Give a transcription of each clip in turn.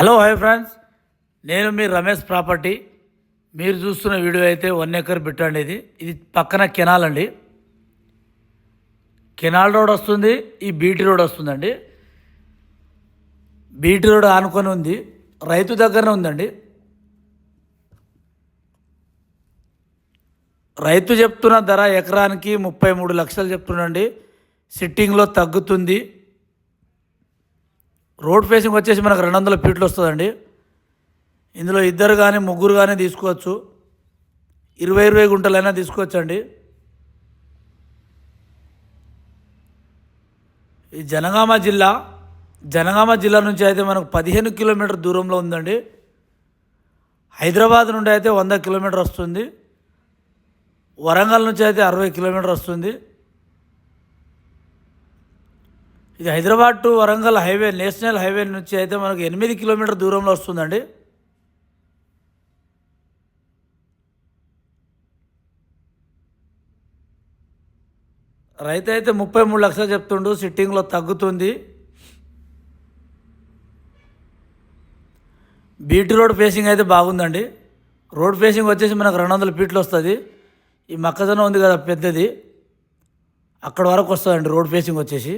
Hello hi friends నేను మీ Ramesh property. మీరు చూస్తున్న వీడియో అయితే వన్ ఎకర్ బిట్ అండి ఇది. ఇది పక్కన కెనాల్ అండి. కెనాల్ రోడ్ వస్తుంది ఈ బీటీ రోడ్ వస్తుందండి. బీటీ రోడ్ ఆనుకొని ఉంది రైతు దగ్గరనే ఉందండి. రైతు చెప్తున్న ధర ఎకరానికి ముప్పై మూడు లక్షలు చెప్తున్నాండి సిట్టింగ్లో తగ్గుతుంది. రోడ్ ఫేసింగ్ వచ్చేసి మనకు రెండు వందల ఫీట్లు వస్తుందండి. ఇందులో ఇద్దరు కానీ ముగ్గురు కానీ తీసుకోవచ్చు. ఇరవై ఇరవై గుంటలైనా తీసుకోవచ్చండి. ఈ జనగామ జిల్లా జనగామ జిల్లా నుంచి అయితే మనకు పదిహేను కిలోమీటర్ దూరంలో ఉందండి. హైదరాబాద్ నుండి అయితే వంద కిలోమీటర్ వస్తుంది. వరంగల్ నుంచి అయితే అరవై కిలోమీటర్ వస్తుంది. ఇది Hyderabad to Warangal highway national highway నుంచి అయితే మనకు ఎనిమిది కిలోమీటర్ దూరంలో వస్తుందండి. రైతు అయితే ముప్పై మూడు లక్షలు చెప్తుండు సిట్టింగ్లో తగ్గుతుంది. బీటీ రోడ్ ఫేసింగ్ అయితే బాగుందండి. రోడ్ ఫేసింగ్ వచ్చేసి మనకు రెండు వందల ఫీట్లు వస్తుంది. ఈ మొక్కజొన్న ఉంది కదా పెద్దది. అక్కడ వరకు వస్తుందండి రోడ్ ఫేసింగ్ వచ్చేసి.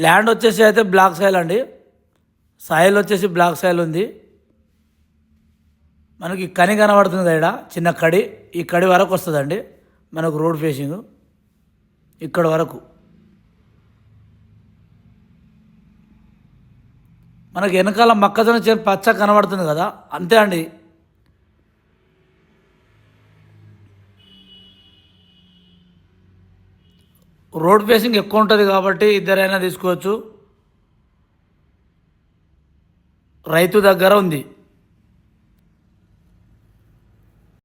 ల్యాండ్ వచ్చేసి అయితే బ్లాక్ సాయిల్ అండి. సాయిల్ వచ్చేసి బ్లాక్ సాయిల్ ఉంది. మనకి కని కనబడుతుంది కదా ఈడ, చిన్న కడి. ఈ కడి వరకు వస్తుందండి. మనకు రోడ్ ఫేసింగ్. ఇక్కడ వరకు. మనకి వెనకాల మొక్కజొన్న చేను పచ్చ కనబడుతుంది కదా. అంతే అండి. రోడ్ ఫేసింగ్ ఎక్కువ ఉంటుంది కాబట్టి ఇద్దరైనా తీసుకోవచ్చు. రైతు దగ్గర ఉంది.